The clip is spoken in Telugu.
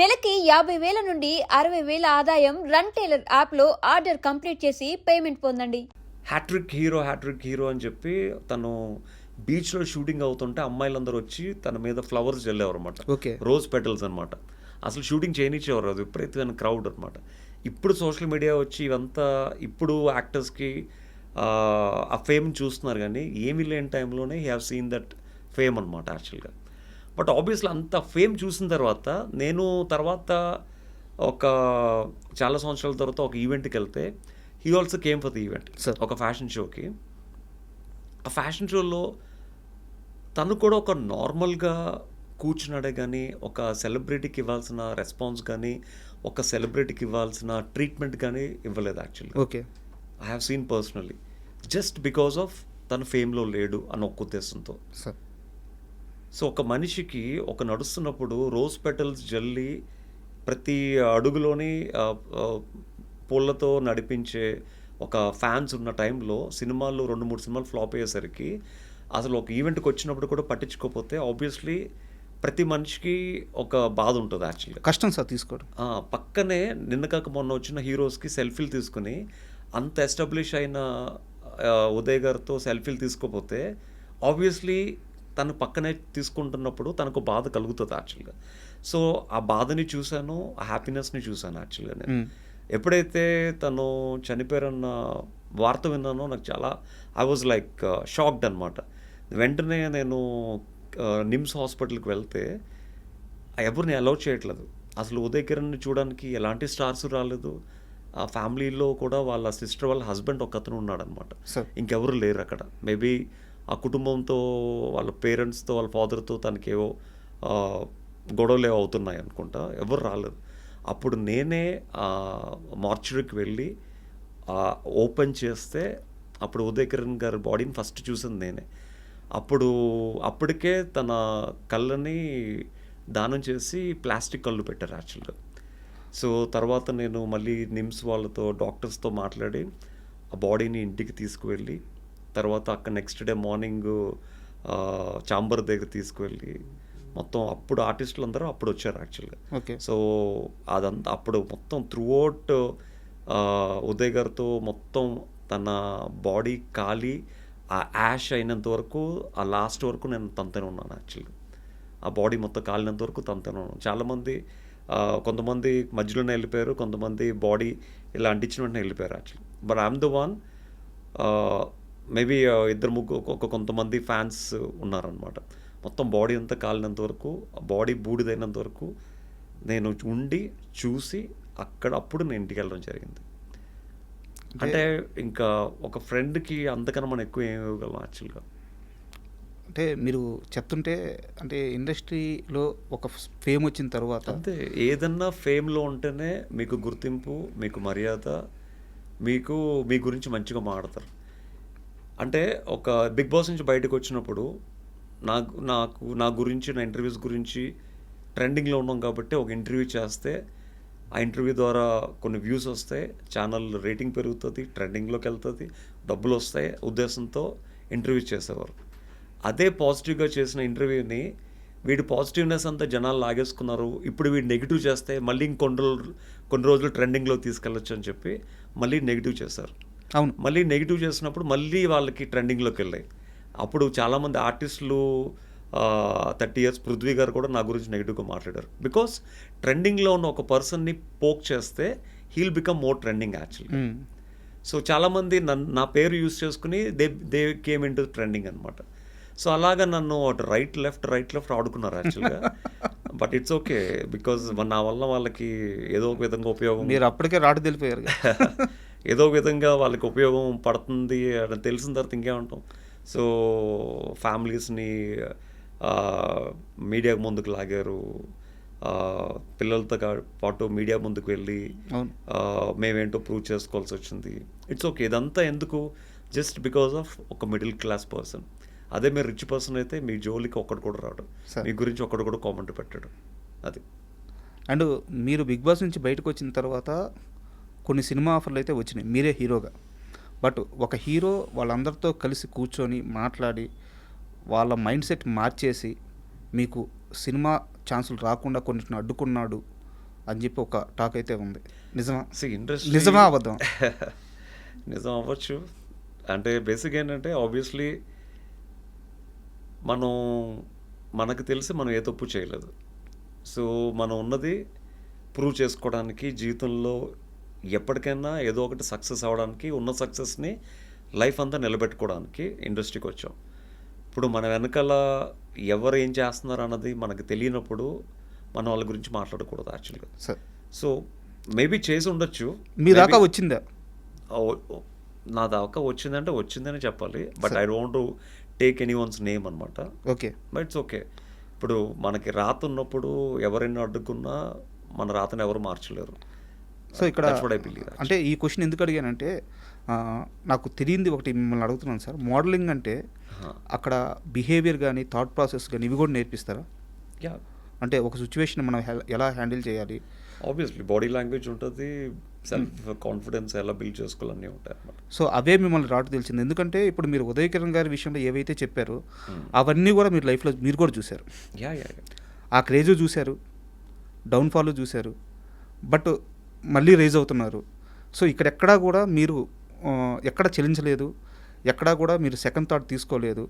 నెలకి యాభై వేల నుండి అరవై వేల ఆదాయం రన్ టైలర్ యాప్లో ఆర్డర్ కంప్లీట్ చేసి పేమెంట్ పొందండి. Hat trick hero hat trick hero అని చెప్పి తను బీచ్లో షూటింగ్ అవుతుంటే అమ్మాయిలందరూ వచ్చి తన మీద ఫ్లవర్స్ చల్లేవారు అనమాట ఓకే. రోజ్ పెటల్స్ అనమాట అసలు షూటింగ్ చేయనిచ్చేవారు అది విపరీతమైన క్రౌడ్ అనమాట ఇప్పుడు సోషల్ మీడియా వచ్చి ఇవంతా ఇప్పుడు యాక్టర్స్కి ఆ ఫేమ్ చూస్తున్నారు కానీ ఏమీ లేని టైంలోనే he have seen that fame అనమాట యాక్చువల్గా బట్ ఆబ్వియస్లీ అంత ఫేమ్ చూసిన తర్వాత నేను తర్వాత ఒక చాలా సంవత్సరాల తర్వాత ఒక ఈవెంట్కి వెళ్తే he also came for the event. Sir. ఒక ఫ్యాషన్ షోకి. ఆ ఫ్యాషన్ షోలో తను కూడా ఒక నార్మల్గా కూర్చున్నాడే కానీ ఒక సెలబ్రిటీకి ఇవ్వాల్సిన రెస్పాన్స్ కానీ ఒక సెలబ్రిటీకి ఇవ్వాల్సిన ట్రీట్మెంట్ కానీ ఇవ్వలేదు actually okay. I have seen personally just because of తన ఫేమ్లో లేడు అన్న ఒక ఉద్దేశంతో. సార్. సో ఒక మనిషికి ఒక నడుస్తున్నప్పుడు రోజ్ పెటల్స్ జల్లి ప్రతి అడుగులోని పూలతో నడిపించే ఒక ఫ్యాన్స్ ఉన్న టైంలో సినిమాలు రెండు మూడు సినిమాలు ఫ్లాప్ అయ్యేసరికి అసలు ఒక ఈవెంట్కి వచ్చినప్పుడు కూడా పట్టించుకోకపోతే ఆబ్వియస్లీ ప్రతి మనిషికి ఒక బాధ ఉంటుంది యాక్చువల్గా. కష్టం సార్ తీసుకోవడం. పక్కనే నిన్న కాక మొన్న వచ్చిన హీరోస్కి సెల్ఫీలు తీసుకుని అంత ఎస్టాబ్లిష్ అయిన ఉదయ్ గారితో సెల్ఫీలు తీసుకోపోతే ఆబ్వియస్లీ తను పక్కనే తీసుకుంటున్నప్పుడు తనకు బాధ కలుగుతుంది యాక్చువల్గా సో ఆ బాధని చూశాను ఆ హ్యాపీనెస్ని చూశాను యాక్చువల్గా నేను మ్మ్. ఎప్పుడైతే తను చనిపోయారన్న వార్త విన్నానో నాకు చాలా ఐ వాజ్ లైక్ షాక్డ్ అనమాట వెంటనే నేను నిమ్స్ హాస్పిటల్కి వెళ్తే ఎవరిని అలౌ చేయట్లేదు. అసలు ఉదయ్ కిరణ్ని చూడడానికి ఎలాంటి స్టార్స్ రాలేదు. ఆ ఫ్యామిలీలో కూడా వాళ్ళ సిస్టర్ వాళ్ళ హస్బెండ్ ఒక అతను ఉన్నాడనమాట ఇంకెవరు లేరు అక్కడ. మేబీ ఆ కుటుంబంతో వాళ్ళ పేరెంట్స్తో వాళ్ళ ఫాదర్తో తనకేవో గొడవలు ఏవో అవుతున్నాయి అనుకుంటా. ఎవరు రాలేదు. అప్పుడు నేనే మార్చురీకి వెళ్ళి ఓపెన్ చేస్తే అప్పుడు ఉదయ్ కిరణ్ గారి బాడీని ఫస్ట్ చూసింది నేనే. అప్పుడు అప్పటికే తన కళ్ళని దానం చేసి ప్లాస్టిక్ కళ్ళు పెట్టారు యాక్చువల్గా. సో తర్వాత నేను మళ్ళీ నిమ్స్ వాళ్ళతో డాక్టర్స్తో మాట్లాడి ఆ బాడీని ఇంటికి తీసుకువెళ్ళి తర్వాత అక్కడ నెక్స్ట్ డే మార్నింగ్ చాంబర్ దగ్గర తీసుకువెళ్ళి మొత్తం అప్పుడు ఆర్టిస్టులు అందరూ అప్పుడు వచ్చారు యాక్చువల్గా ఓకే సో అదంతా అప్పుడు మొత్తం త్రూఅవుట్ ఉదయ్ గారితో మొత్తం తన బాడీ కాలి ఆ యాష్ అయినంత వరకు ఆ లాస్ట్ వరకు నేను తనతోనే ఉన్నాను యాక్చువల్గా ఆ బాడీ మొత్తం కాలినంత వరకు తనతోనే ఉన్నాను. చాలామంది కొంతమంది మధ్యలోనే వెళ్ళిపోయారు కొంతమంది బాడీ ఇలా అంటించిన వెంటనే వెళ్ళిపోయారు actually but I'm the one maybe ఇద్దరు ముగ్గురు ఒక కొంతమంది ఫ్యాన్స్ ఉన్నారనమాట మొత్తం బాడీ అంతా కాలినంత వరకు బాడీ బూడిదైనంత వరకు నేను ఉండి చూసి అక్కడ అప్పుడు నేను ఇంటికి వెళ్ళడం జరిగింది. అంటే ఇంకా ఒక ఫ్రెండ్కి అంతకన్నా మనం ఎక్కువ ఏమి ఇవ్వగలం యాక్చువల్గా. అంటే మీరు చెప్తుంటే అంటే ఇండస్ట్రీలో ఒక ఫేమ్ వచ్చిన తర్వాత అంతే. ఏదన్నా ఫేమ్లో ఉంటేనే మీకు గుర్తింపు మీకు మర్యాద మీకు మీ గురించి మంచిగా మాడతారు అంటే ఒక బిగ్ బాస్ నుంచి బయటకు వచ్చినప్పుడు నాకు నాకు నా గురించి నా ఇంటర్వ్యూస్ గురించి ట్రెండింగ్లో ఉన్నాం కాబట్టి ఒక ఇంటర్వ్యూ చేస్తే ఆ ఇంటర్వ్యూ ద్వారా కొన్ని వ్యూస్ వస్తాయి ఛానల్ రేటింగ్ పెరుగుతుంది ట్రెండింగ్లోకి వెళ్తుంది డబ్బులు వస్తాయి ఉద్దేశంతో ఇంటర్వ్యూ చేసేవారు. అదే పాజిటివ్గా చేసిన ఇంటర్వ్యూని వీడి పాజిటివ్నెస్ అంతా జనాలు లాగేసుకున్నారు ఇప్పుడు వీడు నెగిటివ్ చేస్తే మళ్ళీ ఇంకొన్ని రోజులు కొన్ని రోజులు ట్రెండింగ్లో తీసుకెళ్ళొచ్చు అని చెప్పి మళ్ళీ నెగిటివ్ చేశారు. అవును. మళ్ళీ నెగిటివ్ చేసినప్పుడు మళ్ళీ వాళ్ళకి ట్రెండింగ్లోకి వెళ్ళాయి. అప్పుడు చాలామంది ఆర్టిస్టులు థర్టీ ఇయర్స్ పృథ్వీ గారు కూడా నా గురించి నెగిటివ్గా మాట్లాడారు. బికాస్ ట్రెండింగ్లో ఉన్న ఒక పర్సన్ని పోక్ చేస్తే he'll become more trending actually. So చాలామంది నన్ను నా పేరు యూస్ చేసుకుని they they came into trending అనమాట సో అలాగా నన్ను అటు రైట్ లెఫ్ట్ రైట్ లెఫ్ట్ ఆడుకున్నారు యాక్చువల్గా బట్ ఇట్స్ ఓకే బికాజ్ నా వల్ల వాళ్ళకి ఏదో ఒక విధంగా ఉపయోగం మీరు అప్పటికే రాటు తెలిపోయారు ఏదో విధంగా వాళ్ళకి ఉపయోగం పడుతుంది అని తెలిసిన తర్వాత ఇంకేమంటాం. సో ఫ్యామిలీస్ని మీడియాకు ముందుకు లాగారు. పిల్లలతో పాటు మీడియా ముందుకు వెళ్ళి మేమేంటో ప్రూవ్ చేసుకోవాల్సి వచ్చింది. It's okay. ఇదంతా ఎందుకు? జస్ట్ బికాస్ ఆఫ్ ఒక మిడిల్ క్లాస్ పర్సన్. అదే మీరు రిచ్ పర్సన్ అయితే మీ జోలికి ఒక్కడు కూడా రాడు. మీ గురించి ఒక్కడు కూడా కామెంట్ పెట్టాడు. అది. అండ్ మీరు బిగ్ బాస్ నుంచి బయటకు వచ్చిన తర్వాత కొన్ని సినిమా ఆఫర్లు అయితే వచ్చినాయి. మీరే హీరోగా. బట్ ఒక హీరో వాళ్ళందరితో కలిసి కూర్చొని మాట్లాడి వాళ్ళ మైండ్ సెట్ మార్చేసి మీకు సినిమా ఛాన్సులు రాకుండా కొన్నిటిని అడ్డుకున్నాడు అని చెప్పి ఒక టాక్ అయితే ఉంది. నిజమా? సి ఇండస్ట్రీ నిజమా అబద్ధం నిజం అవ్వచ్చు. అంటే బేసిక్ ఏంటంటే ఆబ్వియస్లీ మనం మనకు తెలిసి మనం ఏ తప్పు చేయలేదు. సో మనం ఉన్నది ప్రూవ్ చేసుకోవడానికి జీవితంలో ఎప్పటికైనా ఏదో ఒకటి సక్సెస్ అవ్వడానికి ఉన్న సక్సెస్ని లైఫ్ అంతా నిలబెట్టుకోవడానికి ఇండస్ట్రీకి వచ్చాం. ఇప్పుడు మన వెనకాల ఎవరు ఏం చేస్తున్నారు అన్నది మనకు తెలియనప్పుడు మనం వాళ్ళ గురించి మాట్లాడకూడదు యాక్చువల్గా. సో మేబీ చేసి ఉండొచ్చు. మీ దాకా వచ్చిందా? నా దాకా వచ్చిందంటే వచ్చిందని చెప్పాలి. But I don't take anyone's name అనమాట ఓకే. But it's okay. ఇప్పుడు మనకి రాత ఉన్నప్పుడు ఎవరైనా అడ్డుకున్నా మన రాతను ఎవరు మార్చలేరు. సో ఇక్కడ. అంటే ఈ క్వశ్చన్ ఎందుకు అడిగానంటే నాకు తెలియంది ఒకటి మిమ్మల్ని అడుగుతున్నాను సార్. మోడలింగ్ అంటే Huh. అక్కడ బిహేవియర్ కానీ థాట్ ప్రాసెస్ కానీ ఇవి కూడా నేర్పిస్తారా? యా అంటే ఒక సిచ్యువేషన్ మనం ఎలా హ్యాండిల్ చేయాలి? ఆబ్వియస్లీ బాడీ లాంగ్వేజ్ ఉంటుంది సెల్ఫ్ కాన్ఫిడెన్స్ ఎలా బిల్డ్ చేసుకోవాలన్నీ ఉంటాయి సో అవే మిమ్మల్ని రాటు తెలిసింది. ఎందుకంటే ఇప్పుడు మీరు ఉదయ్ కిరణ్ గారి విషయంలో ఏవైతే చెప్పారో Hmm. అవన్నీ కూడా మీరు లైఫ్లో మీరు కూడా చూశారు. యా ఆ క్రేజ్ చూశారు డౌన్ఫాల్ చూశారు. బట్ మళ్ళీ రైజ్ అవుతున్నారు. సో ఇక్కడ ఎక్కడా కూడా మీరు ఎక్కడ చెల్లించలేదు ఎక్కడా కూడా మీరు సెకండ్ థాట్ తీసుకోలేదు.